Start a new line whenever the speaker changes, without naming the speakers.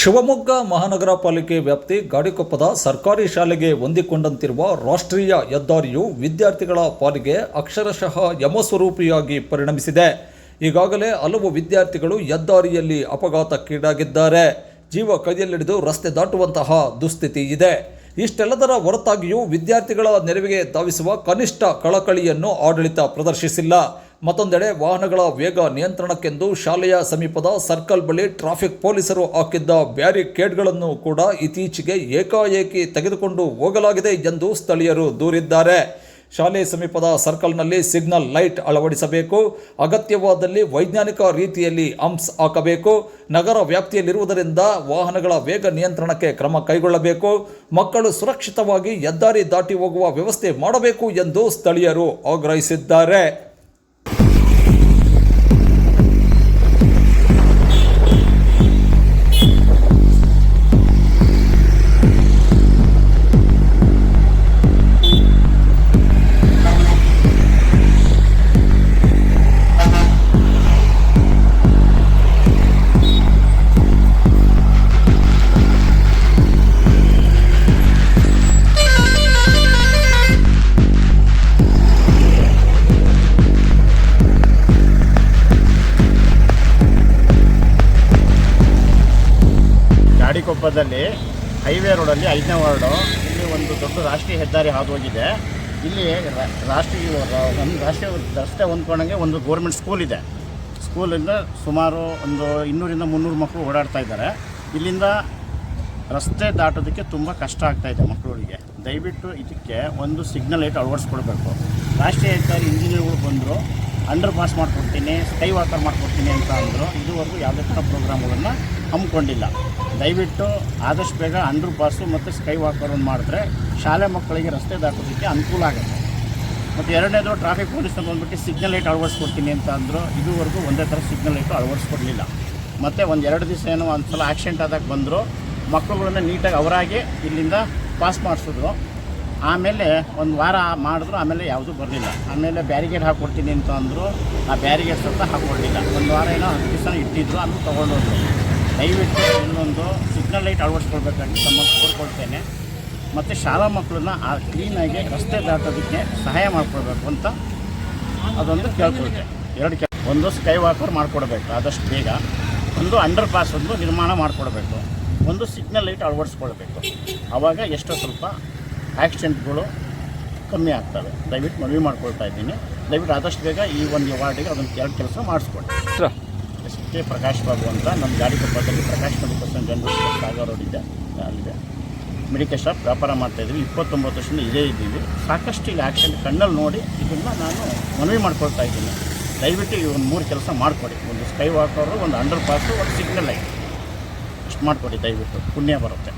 ಶಿವಮೊಗ್ಗ ಮಹಾನಗರ ಪಾಲಿಕೆ ವ್ಯಾಪ್ತಿ ಗಾಡಿಕೊಪ್ಪದ ಸರ್ಕಾರಿ ಶಾಲೆಗೆ ಹೊಂದಿಕೊಂಡಂತಿರುವ ರಾಷ್ಟ್ರೀಯ ಹೆದ್ದಾರಿಯು ವಿದ್ಯಾರ್ಥಿಗಳ ಪಾಲಿಗೆ ಅಕ್ಷರಶಃ ಯಮಸ್ವರೂಪಿಯಾಗಿ ಪರಿಣಮಿಸಿದೆ. ಈಗಾಗಲೇ ಹಲವು ವಿದ್ಯಾರ್ಥಿಗಳು ಹೆದ್ದಾರಿಯಲ್ಲಿ ಅಪಘಾತಕ್ಕೀಡಾಗಿದ್ದಾರೆ. ಜೀವ ಕೈಯಲ್ಲಿಡಿದು ರಸ್ತೆ ದಾಟುವಂತಹ ದುಸ್ಥಿತಿ ಇದೆ. ಇಷ್ಟೆಲ್ಲದರ ಹೊರತಾಗಿಯೂ ವಿದ್ಯಾರ್ಥಿಗಳ ನೆರವಿಗೆ ಧಾವಿಸುವ ಕನಿಷ್ಠ ಕಳಕಳಿಯನ್ನು ಆಡಳಿತ ಪ್ರದರ್ಶಿಸಿಲ್ಲ. ಮತ್ತೊಂದೆಡೆ ವಾಹನಗಳ ವೇಗ ನಿಯಂತ್ರಣಕ್ಕೆಂದು ಶಾಲೆಯ ಸಮೀಪದ ಸರ್ಕಲ್ ಬಳಿ ಟ್ರಾಫಿಕ್ ಪೊಲೀಸರು ಹಾಕಿದ್ದ ಬ್ಯಾರಿಕೇಡ್ಗಳನ್ನು ಕೂಡ ಇತ್ತೀಚೆಗೆ ಏಕಾಏಕಿ ತೆಗೆದುಕೊಂಡು ಹೋಗಲಾಗಿದೆ ಎಂದು ಸ್ಥಳೀಯರು ದೂರಿದ್ದಾರೆ. ಶಾಲೆ ಸಮೀಪದ ಸರ್ಕಲ್ನಲ್ಲಿ ಸಿಗ್ನಲ್ ಲೈಟ್ ಅಳವಡಿಸಬೇಕು, ಅಗತ್ಯವಾದಲ್ಲಿ ವೈಜ್ಞಾನಿಕ ರೀತಿಯಲ್ಲಿ ಅಂಪ್ಸ್ ಹಾಕಬೇಕು, ನಗರ ವ್ಯಾಪ್ತಿಯಲ್ಲಿರುವುದರಿಂದ ವಾಹನಗಳ ವೇಗ ನಿಯಂತ್ರಣಕ್ಕೆ ಕ್ರಮ ಕೈಗೊಳ್ಳಬೇಕು, ಮಕ್ಕಳು ಸುರಕ್ಷಿತವಾಗಿ ಹೆದ್ದಾರಿ ದಾಟಿ ಹೋಗುವ ವ್ಯವಸ್ಥೆ ಮಾಡಬೇಕು ಎಂದು ಸ್ಥಳೀಯರು ಆಗ್ರಹಿಸಿದ್ದಾರೆ.
ಗಾಡಿಕೊಪ್ಪದಲ್ಲಿ ಹೈವೇ ರೋಡಲ್ಲಿ ಐದನೇ ವಾರ್ಡು. ಇಲ್ಲಿ ಒಂದು ದೊಡ್ಡ ರಾಷ್ಟ್ರೀಯ ಹೆದ್ದಾರಿ ಹಾದು ಹೋಗಿದೆ ಇಲ್ಲಿ ರಾಷ್ಟ್ರೀಯ ಒಂದು ರಾಷ್ಟ್ರೀಯ ರಸ್ತೆ ಹೊಂದ್ಕೊಂಡಂಗೆ ಒಂದು ಗೌರ್ಮೆಂಟ್ ಸ್ಕೂಲ್ ಇದೆ. ಸ್ಕೂಲಿಂದ ಸುಮಾರು ಒಂದು ಇನ್ನೂರಿಂದ ಮುನ್ನೂರು ಮಕ್ಕಳು ಓಡಾಡ್ತಾ ಇದ್ದಾರೆ. ಇಲ್ಲಿಂದ ರಸ್ತೆ ದಾಟೋದಕ್ಕೆ ತುಂಬ ಕಷ್ಟ ಆಗ್ತಾ ಇದೆ ಮಕ್ಕಳಿಗೆ ದಯವಿಟ್ಟು ಇದಕ್ಕೆ ಒಂದು ಸಿಗ್ನಲ್ ಲೈಟ್ ಅಳವಡಿಸ್ಕೊಡ್ಬೇಕು ರಾಷ್ಟ್ರೀಯ ಹೆದ್ದಾರಿ ಇಂಜಿನಿಯರ್ಗಳು ಬಂದರು ಅಂಡರ್ ಪಾಸ್ ಮಾಡಿಕೊಡ್ತೀನಿ, ಸ್ಕೈ ವಾಕರ್ ಮಾಡಿಕೊಡ್ತೀನಿ ಅಂತ ಅಂದರು, ಇದುವರೆಗೂ ಯಾವುದೇ ಥರ ಪ್ರೋಗ್ರಾಮ್ಗಳನ್ನು ಹಮ್ಮಿಕೊಂಡಿಲ್ಲ. ದಯವಿಟ್ಟು ಆದಷ್ಟು ಬೇಗ ಅಂಡರ್ ಪಾಸು ಮತ್ತು ಸ್ಕೈ ವಾಕರನ್ನು ಮಾಡಿದ್ರೆ ಶಾಲೆ ಮಕ್ಕಳಿಗೆ ರಸ್ತೆ ದಾಟೋದಕ್ಕೆ ಅನುಕೂಲ ಆಗುತ್ತೆ. ಮತ್ತು ಎರಡನೇದು ಟ್ರಾಫಿಕ್ ಪೊಲೀಸ್ನ ಬಂದ್ಬಿಟ್ಟು ಸಿಗ್ನಲ್ ಲೈಟ್ ಅಳವಡಿಸ್ಕೊಡ್ತೀನಿ ಅಂತ ಅಂದರು, ಇದುವರೆಗೂ ಒಂದೇ ಥರ ಸಿಗ್ನಲ್ ಲೈಟು ಅಳವಡಿಸ್ಕೊಡ್ಲಿಲ್ಲ. ಮತ್ತು ಒಂದು ಎರಡು ದಿವಸ ಏನೋ ಒಂದು ಸಲ ಆಕ್ಸಿಡೆಂಟ್ ಆದಾಗ ಬಂದರು ಮಕ್ಕಳುಗಳನ್ನ ನೀಟಾಗಿ ಅವರಾಗಿ ಇಲ್ಲಿಂದ ಪಾಸ್ ಮಾಡಿಸಿದ್ರು. ಆಮೇಲೆ ಒಂದು ವಾರ ಮಾಡಿದ್ರು, ಆಮೇಲೆ ಯಾವುದೂ ಬರಲಿಲ್ಲ. ಆಮೇಲೆ ಬ್ಯಾರಿಗೇಡ್ ಹಾಕ್ಕೊಡ್ತೀನಿ ಅಂತ ಅಂದರು, ಆ ಬ್ಯಾರಿಗೇಡ್ ಸ್ವಲ್ಪ ಹಾಕ್ಕೊಡ್ಲಿಲ್ಲ ಒಂದು ವಾರ ಏನೋ ಹತ್ತು ದಿವಸ ಇಟ್ಟಿದ್ರು, ಅದನ್ನು ತೊಗೊಂಡೋದ್ರು. ದಯವಿಟ್ಟು ಇನ್ನೊಂದು ಸಿಗ್ನಲ್ ಲೈಟ್ ಅಳವಡಿಸ್ಕೊಳ್ಬೇಕಂತ ತಮ್ಮ ಕೋರ್ಕೊಳ್ತೇನೆ. ಮತ್ತು ಶಾಲಾ ಮಕ್ಕಳನ್ನ ಆ ಕ್ಲೀನಾಗಿ ರಸ್ತೆ ದಾಟೋದಕ್ಕೆ ಸಹಾಯ ಮಾಡಿಕೊಡ್ಬೇಕು ಅಂತ ಅದೊಂದು ಕೇಳ್ಕೊಳ್ತೆ. ಎರಡು ಕೆ ಒಂದು ಸ್ಕೈ ವಾಕರ್ ಮಾಡಿಕೊಡ್ಬೇಕು, ಆದಷ್ಟು ಬೇಗ. ಒಂದು ಅಂಡರ್ ಪಾಸ್ ಒಂದು ನಿರ್ಮಾಣ ಮಾಡಿಕೊಡ್ಬೇಕು. ಒಂದು ಸಿಗ್ನಲ್ ಲೈಟ್ ಅಳವಡಿಸ್ಕೊಳ್ಬೇಕು. ಆವಾಗ ಎಷ್ಟೋ ಸ್ವಲ್ಪ ಆಕ್ಸಿಡೆಂಟ್ಗಳು ಕಮ್ಮಿ ಆಗ್ತವೆ. ದಯವಿಟ್ಟು ಮನವಿ ಮಾಡ್ಕೊಳ್ತಾ ಇದ್ದೀನಿ. ದಯವಿಟ್ಟು ಆದಷ್ಟು ಬೇಗ ಈ ಒಂದು ವಾರ್ಡಿಗೆ ಅದೊಂದು ಎರಡು ಕೆಲಸ ಮಾಡಿಸ್ಕೊಡಿ. ಎಸ್ ಕೆ ಪ್ರಕಾಶ್ ಬಾಬು ಅಂತ ನಮ್ಮ ಗಾಡಿ ಕೊಪ್ಪದಲ್ಲಿ Prakash medical general Sagar road ಇದೆ. ಅಲ್ಲಿದೆ. ಮೆಡಿಕಲ್ ಶಾಪ್ ವ್ಯಾಪಾರ ಮಾಡ್ತಾಯಿದ್ದೀವಿ ಇಪ್ಪತ್ತೊಂಬತ್ತು ವರ್ಷದಿಂದ ಇದೇ ಇದ್ದೀವಿ. ಸಾಕಷ್ಟು ಈಗ ಆ್ಯಕ್ಸಿಡೆಂಟ್ ಕಣ್ಣಲ್ಲಿ ನೋಡಿ ಇದನ್ನು ನಾನು ಮನವಿ ಮಾಡ್ಕೊಳ್ತಾ ಇದ್ದೀನಿ. ದಯವಿಟ್ಟು ಈ ಒಂದು ಮೂರು ಕೆಲಸ ಮಾಡಿಕೊಡಿ. ಒಂದು ಸ್ಕೈ ವಾಕ್ ಅವರು ಒಂದು ಅಂಡರ್ ಪಾಸು ಒಂದು ಸಿಗ್ನಲ್ ಲೈಟ್ ಇಷ್ಟು ಮಾಡಿಕೊಡಿ ದಯವಿಟ್ಟು. ಪುಣ್ಯ ಬರುತ್ತೆ.